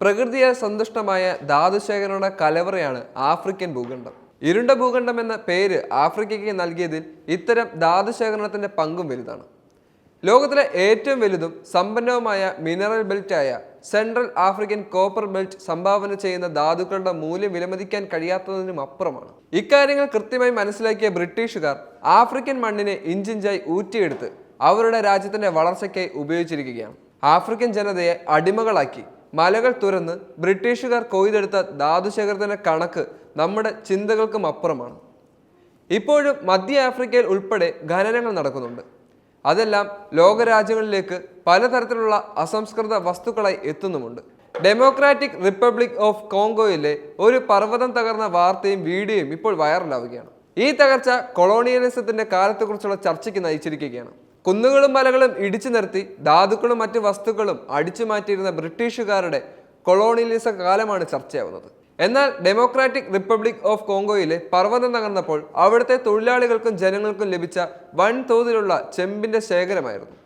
പ്രകൃതിയാൽ സന്തുഷ്ടമായ ധാതുശേഖരണയുടെ കലവറയാണ് African ഭൂഖണ്ഡം. ഇരുണ്ട ഭൂഖണ്ഡം എന്ന പേര് ആഫ്രിക്കയ്ക്ക് നൽകിയതിൽ ഇത്തരം ധാതുശേഖരണത്തിന്റെ പങ്കും വലുതാണ്. ലോകത്തിലെ ഏറ്റവും വലുതും സമ്പന്നവുമായ മിനറൽ ബെൽറ്റായ സെൻട്രൽ ആഫ്രിക്കൻ കോപ്പർ ബെൽറ്റ് സംഭാവന ചെയ്യുന്ന ധാതുക്കളുടെ മൂല്യം വിലമതിക്കാൻ കഴിയാത്തതിനും അപ്പുറമാണ്. ഇക്കാര്യങ്ങൾ കൃത്യമായി മനസ്സിലാക്കിയ ബ്രിട്ടീഷുകാർ ആഫ്രിക്കൻ മണ്ണിനെ ഇഞ്ചിഞ്ചായി ഊറ്റിയെടുത്ത് അവരുടെ രാജ്യത്തിന്റെ വളർച്ചയ്ക്കായി ഉപയോഗിച്ചിരിക്കുകയാണ്. ആഫ്രിക്കൻ ജനതയെ അടിമകളാക്കി മലകൾ തുറന്ന് ബ്രിട്ടീഷുകാർ കൊയ്തെടുത്ത ധാതുശേഖരത്തിന്റെ കണക്ക് നമ്മുടെ ചിന്തകൾക്കും അപ്പുറമാണ്. ഇപ്പോഴും മധ്യ ആഫ്രിക്കയിൽ ഉൾപ്പെടെ ഖനനങ്ങൾ നടക്കുന്നുണ്ട്. അതെല്ലാം ലോകരാജ്യങ്ങളിലേക്ക് പലതരത്തിലുള്ള അസംസ്കൃത വസ്തുക്കളായി എത്തുന്നുമുണ്ട്. ഡെമോക്രാറ്റിക് റിപ്പബ്ലിക് ഓഫ് കോങ്കോയിലെ ഒരു പർവതം തകർന്ന വാർത്തയും വീഡിയോയും ഇപ്പോൾ വൈറലാവുകയാണ്. ഈ തകർച്ച കൊളോണിയലിസത്തിന്റെ കാലത്തെക്കുറിച്ചുള്ള ചർച്ചയ്ക്ക് നയിച്ചിരിക്കുകയാണ്. കുന്നുകളും മലകളും ഇടിച്ചു നിർത്തി ധാതുക്കളും മറ്റു വസ്തുക്കളും അടിച്ചു മാറ്റിയിരുന്ന ബ്രിട്ടീഷുകാരുടെ കൊളോണിയലിസ കാലമാണ് ചർച്ചയാവുന്നത്. എന്നാൽ ഡെമോക്രാറ്റിക് റിപ്പബ്ലിക് ഓഫ് കോങ്കോയിലെ പർവതം തകർന്നപ്പോൾ അവിടുത്തെ തൊഴിലാളികൾക്കും ജനങ്ങൾക്കും ലഭിച്ച വൻതോതിലുള്ള ചെമ്പിന്റെ ശേഖരമായിരുന്നു.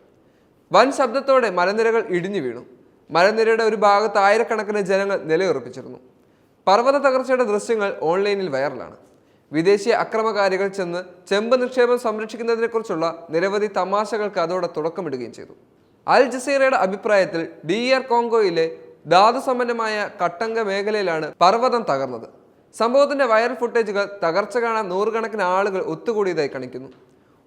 വൻ ശബ്ദത്തോടെ മലനിരകൾ ഇടിഞ്ഞു വീണു. മലനിരയുടെ ഒരു ഭാഗത്ത് ആയിരക്കണക്കിന് ജനങ്ങൾ നിലയുറപ്പിച്ചിരുന്നു. പർവത തകർച്ചയുടെ ദൃശ്യങ്ങൾ ഓൺലൈനിൽ വൈറലാണ്. വിദേശീയ അക്രമകാരികൾ ചെന്ന് ചെമ്പ് നിക്ഷേപം സംരക്ഷിക്കുന്നതിനെക്കുറിച്ചുള്ള നിരവധി തമാശകൾക്ക് അതോടെ തുടക്കമിടുകയും ചെയ്തു. അൽ ജസീറയുടെ അഭിപ്രായത്തിൽ ഡി ആർ കോങ്കോയിലെ ധാതുസമ്പന്നമായ കട്ടംഗ മേഖലയിലാണ് പർവതം തകർന്നത്. സംഭവത്തിന്റെ വൈറൽ ഫുട്ടേജുകൾ തകർച്ച കാണാൻ നൂറുകണക്കിന് ആളുകൾ ഒത്തുകൂടിയതായി കാണിക്കുന്നു.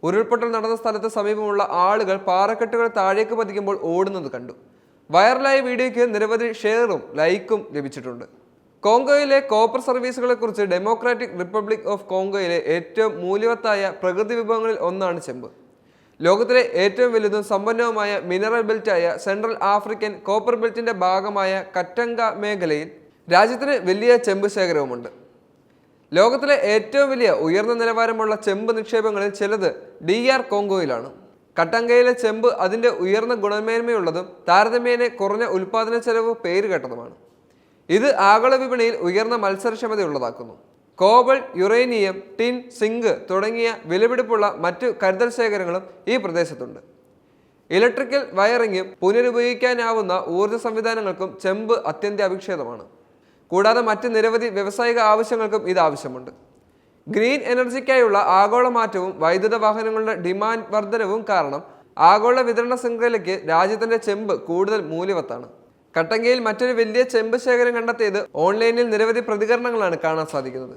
ഉരുൾപൊട്ടൽ നടന്ന സ്ഥലത്ത് സമീപമുള്ള ആളുകൾ പാറക്കെട്ടുകൾ താഴേക്ക് പതിക്കുമ്പോൾ ഓടുന്നത് കണ്ടു. വൈറലായ വീഡിയോയ്ക്ക് നിരവധി ഷെയറും ലൈക്കും ലഭിച്ചിട്ടുണ്ട്. കോങ്കോയിലെ കോപ്പർ സർവീസുകളെ കുറിച്ച് ഡെമോക്രാറ്റിക് റിപ്പബ്ലിക് ഓഫ് കോങ്കോയിലെ ഏറ്റവും മൂല്യവത്തായ പ്രകൃതി വിഭവങ്ങളിൽ ഒന്നാണ് ചെമ്പ്. ലോകത്തിലെ ഏറ്റവും വലുതും സമ്പന്നവുമായ മിനറൽ ബെൽറ്റായ സെൻട്രൽ ആഫ്രിക്കൻ കോപ്പർ ബെൽറ്റിന്റെ ഭാഗമായ കറ്റങ്ക മേഖലയിൽ രാജ്യത്തിന് വലിയ ചെമ്പ് ശേഖരവുമുണ്ട്. ലോകത്തിലെ ഏറ്റവും വലിയ ഉയർന്ന നിലവാരമുള്ള ചെമ്പ് നിക്ഷേപങ്ങളിൽ ചിലത് ഡി ആർ കോങ്കോയിലാണ്. കട്ടങ്കയിലെ ചെമ്പ് അതിന്റെ ഉയർന്ന ഗുണമേന്മയുള്ളതും താരതമ്യേന കുറഞ്ഞ ഉൽപാദന ചെലവ് പേരുകേട്ടതുമാണ്. ഇത് ആഗോള വിപണിയിൽ ഉയർന്ന മത്സരക്ഷമതയുള്ളതാക്കുന്നു. കോബൾ യുറേനിയം ടിൻ സിങ്ക് തുടങ്ങിയ വിലപിടിപ്പുള്ള മറ്റു കരുതൽ ശേഖരങ്ങളും ഈ പ്രദേശത്തുണ്ട്. ഇലക്ട്രിക്കൽ വയറിങ്ങും പുനരുപയോഗിക്കാനാവുന്ന ഊർജ സംവിധാനങ്ങൾക്കും ചെമ്പ് അത്യന്താപേക്ഷിതമാണ്. കൂടാതെ മറ്റ് നിരവധി വ്യവസായിക ആവശ്യങ്ങൾക്കും ഇത് ആവശ്യമുണ്ട്. ഗ്രീൻ എനർജിക്കായുള്ള ആഗോള മാറ്റവും വൈദ്യുത വാഹനങ്ങളുടെ ഡിമാൻഡ് വർധനവും കാരണം ആഗോള വിതരണ ശൃംഖലയ്ക്ക് രാജ്യത്തിന്റെ ചെമ്പ് കൂടുതൽ മൂല്യവത്താണ്. കട്ടങ്കയിൽ മറ്റൊരു വലിയ ചെമ്പ് ശേഖരം കണ്ടെത്തിയത് ഓൺലൈനിൽ നിരവധി പ്രതികരണങ്ങളാണ് കാണാൻ സാധിക്കുന്നത്.